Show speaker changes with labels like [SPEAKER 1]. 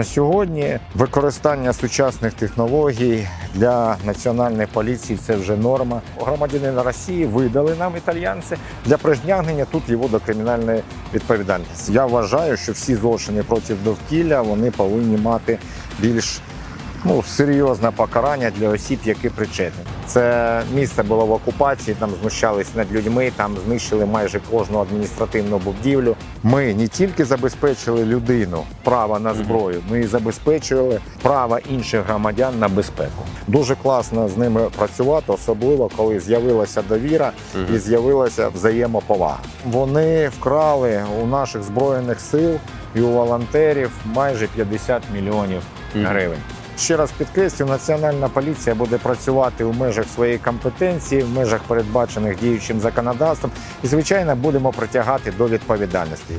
[SPEAKER 1] На сьогодні використання сучасних технологій для національної поліції це вже норма. Громадянина Росії видали нам італьянці для притягнення тут його до кримінальної відповідальності. Я вважаю, що всі злочини проти довкілля вони повинні мати більш ну, серйозне покарання для осіб, які причетні. Це місце було в окупації, там знущались над людьми, там знищили майже кожну адміністративну будівлю. Ми не тільки забезпечили людину право на зброю, ми і забезпечили право інших громадян на безпеку. Дуже класно з ними працювати, особливо коли з'явилася довіра і з'явилася взаємоповага. Вони вкрали у наших збройних сил і у волонтерів майже 50 мільйонів гривень. Ще раз підкреслю, національна поліція буде працювати у межах своєї компетенції, в межах передбачених діючим законодавством, і звичайно будемо притягати до відповідальності.